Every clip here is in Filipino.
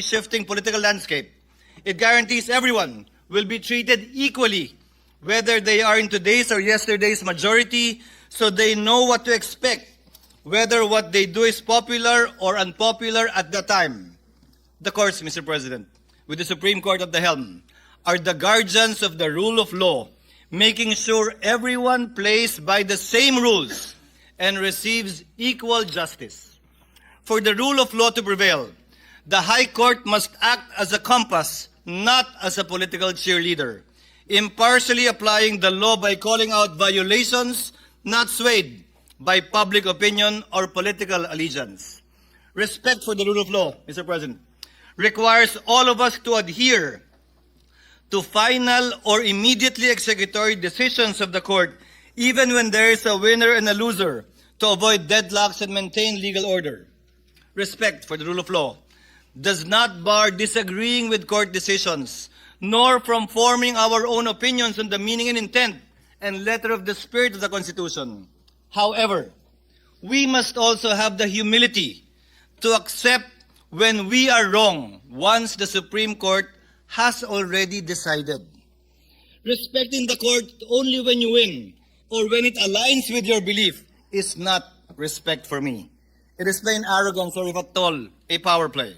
shifting political landscape. It guarantees everyone will be treated equally, whether they are in today's or yesterday's majority, so they know what to expect, whether what they do is popular or unpopular at the time. The courts, Mr. President, with the Supreme Court at the helm, are the guardians of the rule of law, making sure everyone plays by the same rules and receives equal justice. For the rule of law to prevail, the High Court must act as a compass, not as a political cheerleader, impartially applying the law by calling out violations not swayed by public opinion or political allegiance. Respect for the rule of law, Mr. President, requires all of us to adhere to final or immediately executory decisions of the court, even when there is a winner and a loser, to avoid deadlocks and maintain legal order. Respect for the rule of law does not bar disagreeing with court decisions, nor from forming our own opinions on the meaning and intent and letter of the spirit of the Constitution. However, we must also have the humility to accept when we are wrong once the Supreme Court has already decided. Respecting the court only when you win or when it aligns with your belief is not respect for me. It is plain arrogance or if at all, a power play.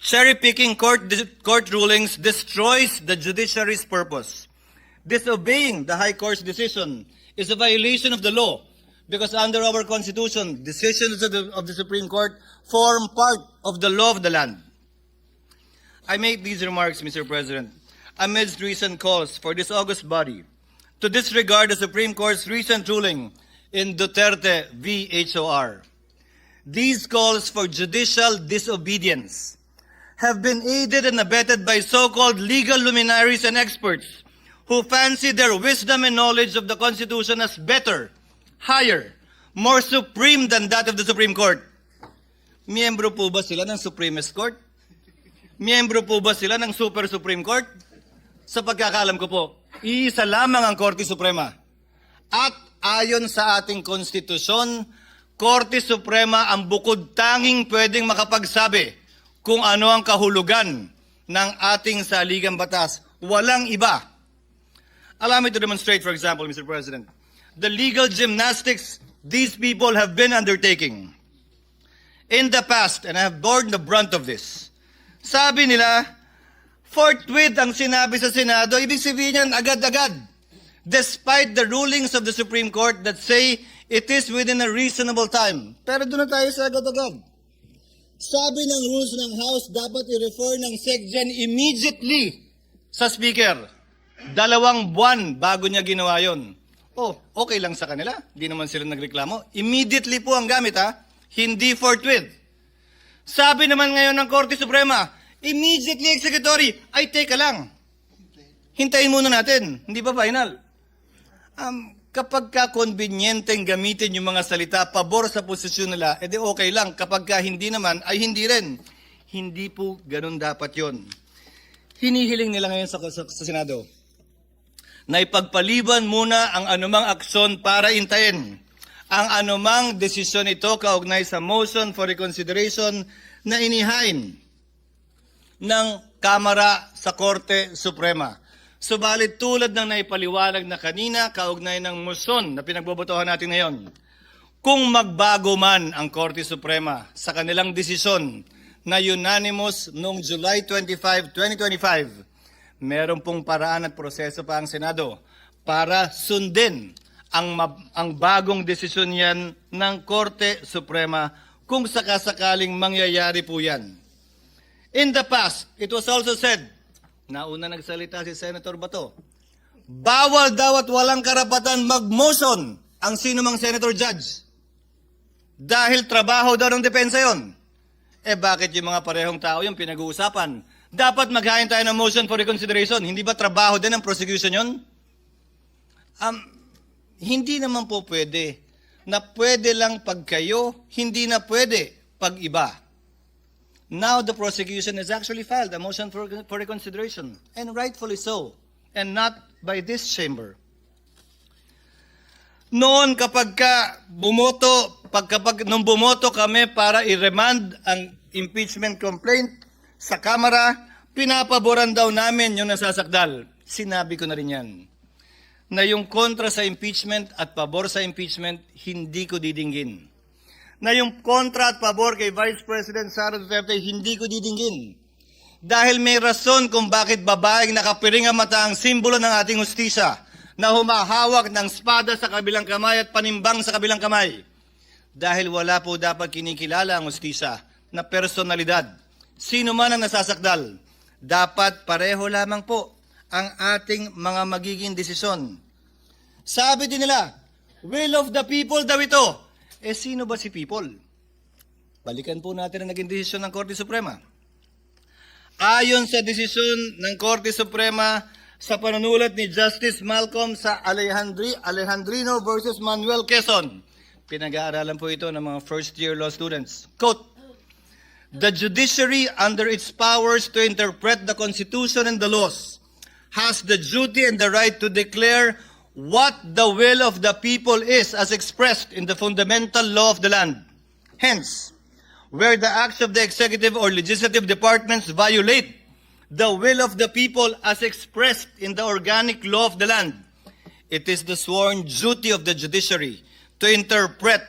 Cherry-picking court, court rulings destroys the judiciary's purpose. Disobeying the High Court's decision is a violation of the law because under our Constitution, decisions of the, of the Supreme Court form part of the law of the land. I make these remarks, Mr. President, amidst recent calls for this august body to disregard the Supreme Court's recent ruling in Duterte v. HOR. These calls for judicial disobedience have been aided and abetted by so-called legal luminaries and experts who fancy their wisdom and knowledge of the Constitution as better, higher, more supreme than that of the Supreme Court. Miyembro po ba sila ng Supremist Court? Miyembro po ba sila ng Super Supreme Court? Sa pagkakaalam ko po, iisa lamang ang Korte Suprema. At ayon sa ating konstitusyon, Korte Suprema ang bukod tanging pwedeng makapagsabi kung ano ang kahulugan ng ating saligang batas. Walang iba. Allow me to demonstrate, for example, Mr. President, the legal gymnastics these people have been undertaking. In the past, and I have borne the brunt of this, sabi nila, forthwith ang sinabi sa Senado, ibig sabihin yan agad-agad. Despite the rulings of the Supreme Court that say it is within a reasonable time. Pero doon na tayo sa agad-agad. Sabi ng rules ng House, dapat i-refer ng SecGen immediately sa Speaker. Dalawang buwan bago niya ginawa yon. Oh, okay lang sa kanila. Di naman sila nagreklamo. Immediately po ang gamit ha. Hindi forthwith. Sabi naman ngayon ng Korte Suprema, immediately executory. Ay, teka lang. Hintayin muna natin. Hindi ba final? Um, kapag ka konbinyenteng gamitin yung mga salita pabor sa posisyon nila, edi okay lang. Kapag ka hindi naman, ay hindi rin. Hindi po ganun dapat yon. Hinihiling nila ngayon sa, sa, sa Senado na ipagpaliban muna ang anumang aksyon para intayin ang anumang desisyon ito kaugnay sa motion for reconsideration na inihain ng Kamara sa Korte Suprema. Subalit tulad ng naipaliwanag na kanina, kaugnay ng motion na pinagbobotohan natin ngayon, kung magbago man ang Korte Suprema sa kanilang desisyon na unanimous noong July 25, 2025, meron pong paraan at proseso pa ang Senado para sundin ang, ang bagong desisyon yan ng Korte Suprema kung sakasakaling mangyayari po yan. In the past, it was also said, nauna nagsalita si Senator Bato, bawal daw at walang karapatan mag-motion ang sinumang Senator Judge. Dahil trabaho daw ng depensa yon. Eh bakit yung mga parehong tao yung pinag-uusapan? Dapat maghain tayo ng motion for reconsideration. Hindi ba trabaho din ng prosecution yon? Um, hindi naman po pwede na pwede lang pag kayo, hindi na pwede pag iba. Now the prosecution has actually filed a motion for, for reconsideration, and rightfully so, and not by this chamber. Noon kapag ka bumoto, pag kapag nung bumoto kami para i-remand ang impeachment complaint, sa Kamara, pinapaboran daw namin yung nasasakdal. Sinabi ko na rin yan. Na yung kontra sa impeachment at pabor sa impeachment, hindi ko didinggin. Na yung kontra at pabor kay Vice President Sara Duterte, hindi ko didinggin. Dahil may rason kung bakit babaeng nakapiring ang mata ang simbolo ng ating hustisya na humahawak ng spada sa kabilang kamay at panimbang sa kabilang kamay. Dahil wala po dapat kinikilala ang hustisya na personalidad. Sino man ang nasasakdal, dapat pareho lamang po ang ating mga magiging desisyon. Sabi din nila, will of the people daw ito. Eh sino ba si people? Balikan po natin ang naging desisyon ng Korte Suprema. Ayon sa desisyon ng Korte Suprema sa panunulat ni Justice Malcolm sa Alejandri, Alejandrino versus Manuel Quezon, pinag-aaralan po ito ng mga first-year law students. Quote, The judiciary, under its powers to interpret the Constitution and the laws, has the duty and the right to declare what the will of the people is as expressed in the fundamental law of the land. Hence, where the acts of the executive or legislative departments violate the will of the people as expressed in the organic law of the land, it is the sworn duty of the judiciary to interpret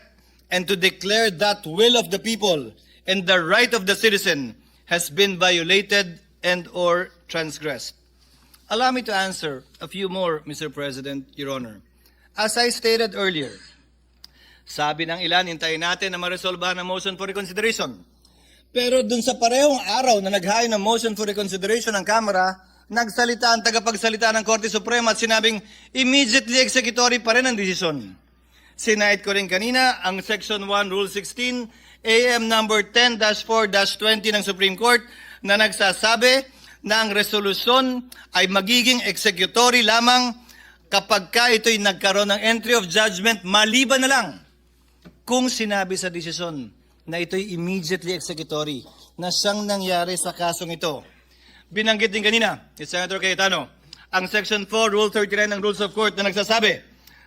and to declare that will of the people and the right of the citizen has been violated and or transgressed. Allow me to answer a few more, Mr. President, Your Honor. As I stated earlier, sabi ng ilan, hintayin natin na maresolbahan ang motion for reconsideration. Pero dun sa parehong araw na naghain ng motion for reconsideration ng Kamara, nagsalita ang tagapagsalita ng Korte Suprema at sinabing immediately executory pa rin ang desisyon. Sinait ko rin kanina ang Section 1, Rule 16, AM number 10-4-20 ng Supreme Court na nagsasabi na ang resolusyon ay magiging executory lamang kapag ka ito'y nagkaroon ng entry of judgment maliban na lang kung sinabi sa desisyon na ito'y immediately executory na siyang nangyari sa kasong ito. Binanggit din kanina ni Senator Cayetano ang Section 4, Rule 39 ng Rules of Court na nagsasabi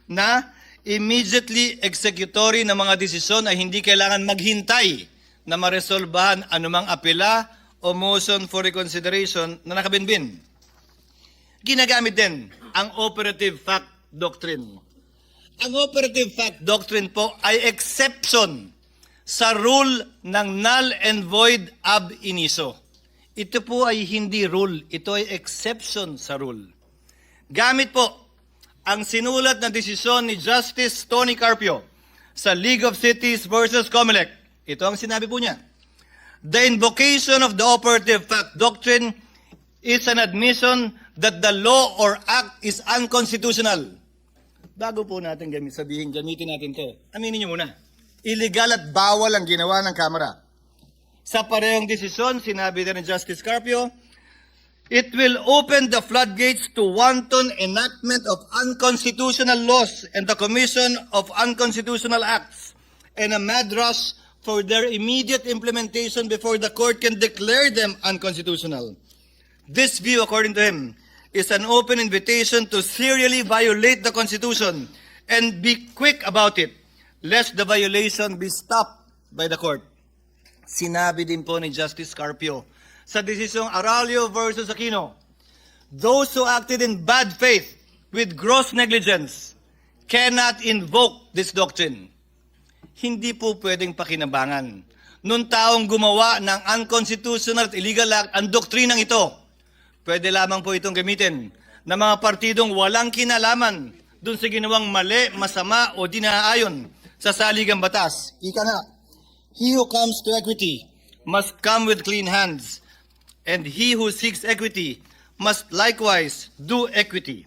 na immediately executory ng mga desisyon ay hindi kailangan maghintay na maresolbahan anumang apela o motion for reconsideration na nakabinbin. Ginagamit din ang operative fact doctrine. Ang operative fact doctrine po ay exception sa rule ng null and void ab initio. Ito po ay hindi rule, ito ay exception sa rule. Gamit po ang sinulat na desisyon ni Justice Tony Carpio sa League of Cities versus Comelec. Ito ang sinabi po niya. The invocation of the operative fact doctrine is an admission that the law or act is unconstitutional. Bago po natin gamit, sabihin, gamitin natin to. Aminin niyo muna. Illegal at bawal ang ginawa ng Kamara. Sa parehong desisyon, sinabi din ni Justice Carpio, It will open the floodgates to wanton enactment of unconstitutional laws and the commission of unconstitutional acts and a mad rush for their immediate implementation before the court can declare them unconstitutional. This view, according to him, is an open invitation to serially violate the Constitution and be quick about it, lest the violation be stopped by the court. Sinabi din po ni Justice Carpio sa desisyong Aralio versus Aquino, those who acted in bad faith with gross negligence cannot invoke this doctrine. Hindi po pwedeng pakinabangan. Nung taong gumawa ng unconstitutional at illegal act, ang doktrinang ito, pwede lamang po itong gamitin ng mga partidong walang kinalaman dun sa ginawang mali, masama o dinaayon sa saligang batas. Ika nga, he who comes to equity must come with clean hands, and he who seeks equity must likewise do equity.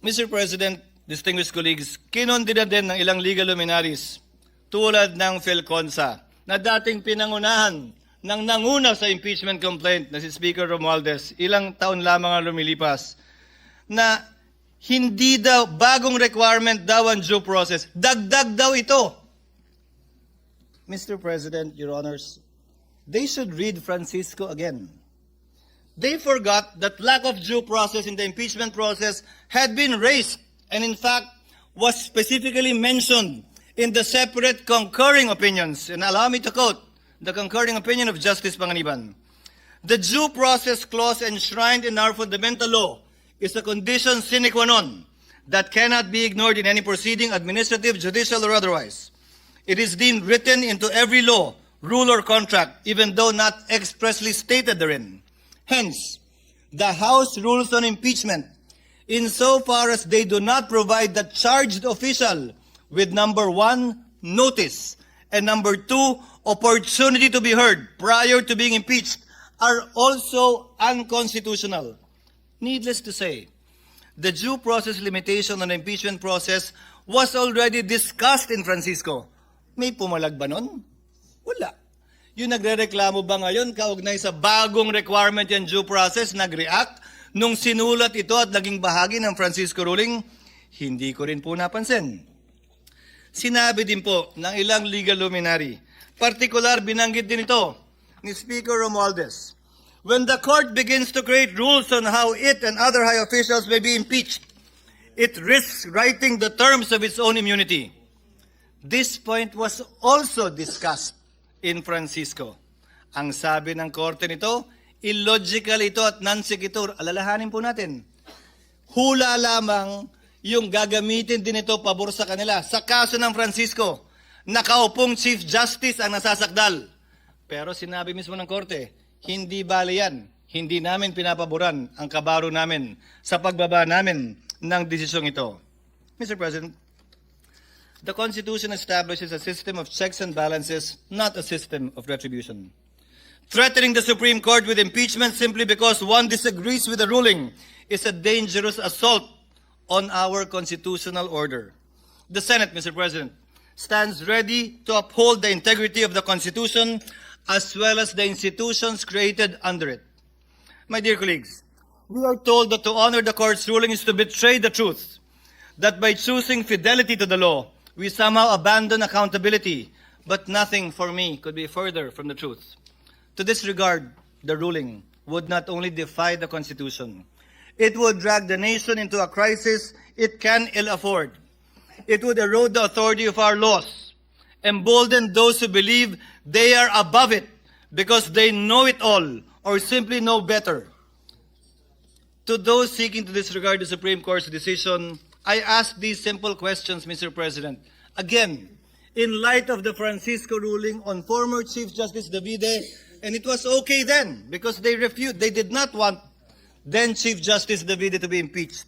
Mr. President, distinguished colleagues, kinondina din ng ilang legal luminaries tulad ng Philconsa na dating pinangunahan ng nanguna sa impeachment complaint na si Speaker Romualdez, ilang taon lamang ang lumilipas, na hindi daw, bagong requirement daw ang due process. Dagdag daw ito. Mr. President, Your Honors, they should read Francisco again. They forgot that lack of due process in the impeachment process had been raised and in fact was specifically mentioned in the separate concurring opinions. And allow me to quote the concurring opinion of Justice Panganiban. The due process clause enshrined in our fundamental law is a condition sine qua non that cannot be ignored in any proceeding, administrative, judicial, or otherwise. It is deemed written into every law, rule, or contract, even though not expressly stated therein. Hence, the House rules on impeachment, insofar as they do not provide the charged official with number one, notice, and number two, opportunity to be heard prior to being impeached, are also unconstitutional. Needless to say, the due process limitation on impeachment process was already discussed in Francisco. May pumalag ba nun? Wala. Yung nagre-reklamo ba ngayon kaugnay sa bagong requirement yan due process, nag-react nung sinulat ito at naging bahagi ng Francisco ruling? Hindi ko rin po napansin. Sinabi din po ng ilang legal luminary, partikular binanggit din ito ni Speaker Romualdez. When the court begins to create rules on how it and other high officials may be impeached, it risks writing the terms of its own immunity. This point was also discussed in Francisco. Ang sabi ng korte nito, illogical ito at non-sequitur. Alalahanin po natin. Hula lamang yung gagamitin din ito pabor sa kanila. Sa kaso ng Francisco, nakaupong Chief Justice ang nasasakdal. Pero sinabi mismo ng korte, hindi bali yan. Hindi namin pinapaboran ang kabaro namin sa pagbaba namin ng desisyong ito. Mr. President, the Constitution establishes a system of checks and balances, not a system of retribution. Threatening the Supreme Court with impeachment simply because one disagrees with the ruling is a dangerous assault on our constitutional order. The Senate, Mr. President, stands ready to uphold the integrity of the Constitution as well as the institutions created under it. My dear colleagues, we are told that to honor the court's ruling is to betray the truth, that by choosing fidelity to the law, we somehow abandon accountability, but nothing for me could be further from the truth. To disregard the ruling would not only defy the Constitution, it would drag the nation into a crisis it can ill afford. It would erode the authority of our laws, embolden those who believe they are above it because they know it all or simply know better. To those seeking to disregard the Supreme Court's decision, I ask these simple questions, Mr. President. Again, in light of the Francisco ruling on former Chief Justice Davide, and it was okay then because they refused, they did not want then Chief Justice Davide to be impeached.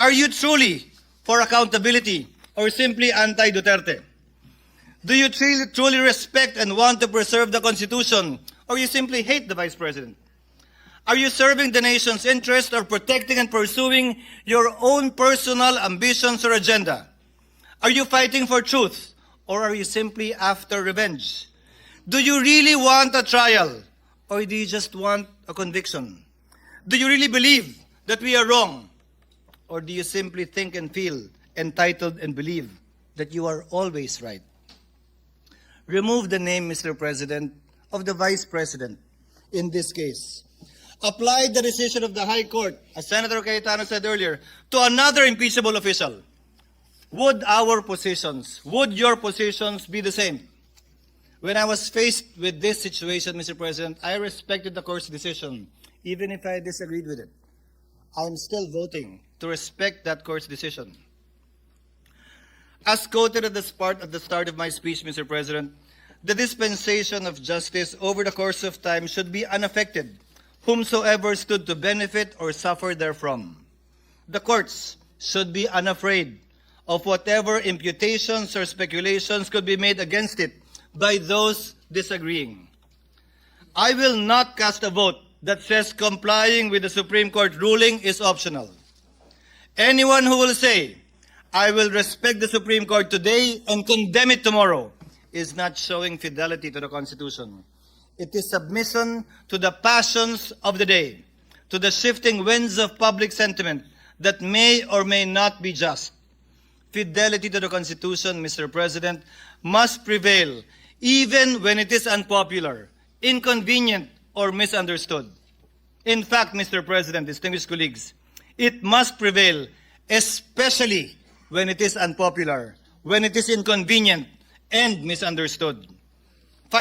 Are you truly for accountability or simply anti-Duterte? Do you truly, truly respect and want to preserve the Constitution or you simply hate the Vice President? Are you serving the nation's interest or protecting and pursuing your own personal ambitions or agenda? Are you fighting for truth or are you simply after revenge? Do you really want a trial or do you just want a conviction? Do you really believe that we are wrong or do you simply think and feel entitled and believe that you are always right? Remove the name, Mr. President, of the Vice President in this case. Apply the decision of the High Court, as Senator Cayetano said earlier, to another impeachable official. Would our positions, would your positions be the same? When I was faced with this situation, Mr. President, I respected the court's decision, even if I disagreed with it. I'm still voting to respect that court's decision. As quoted at the, start, at the start of my speech, Mr. President, the dispensation of justice over the course of time should be unaffected, whomsoever stood to benefit or suffer therefrom. The courts should be unafraid of whatever imputations or speculations could be made against it by those disagreeing. I will not cast a vote that says complying with the Supreme Court ruling is optional. Anyone who will say, I will respect the Supreme Court today and condemn it tomorrow, is not showing fidelity to the Constitution. It is submission to the passions of the day, to the shifting winds of public sentiment that may or may not be just. Fidelity to the Constitution, Mr. President, must prevail even when it is unpopular, inconvenient, or misunderstood. In fact, Mr. President, distinguished colleagues, it must prevail, especially when it is unpopular, when it is inconvenient and misunderstood.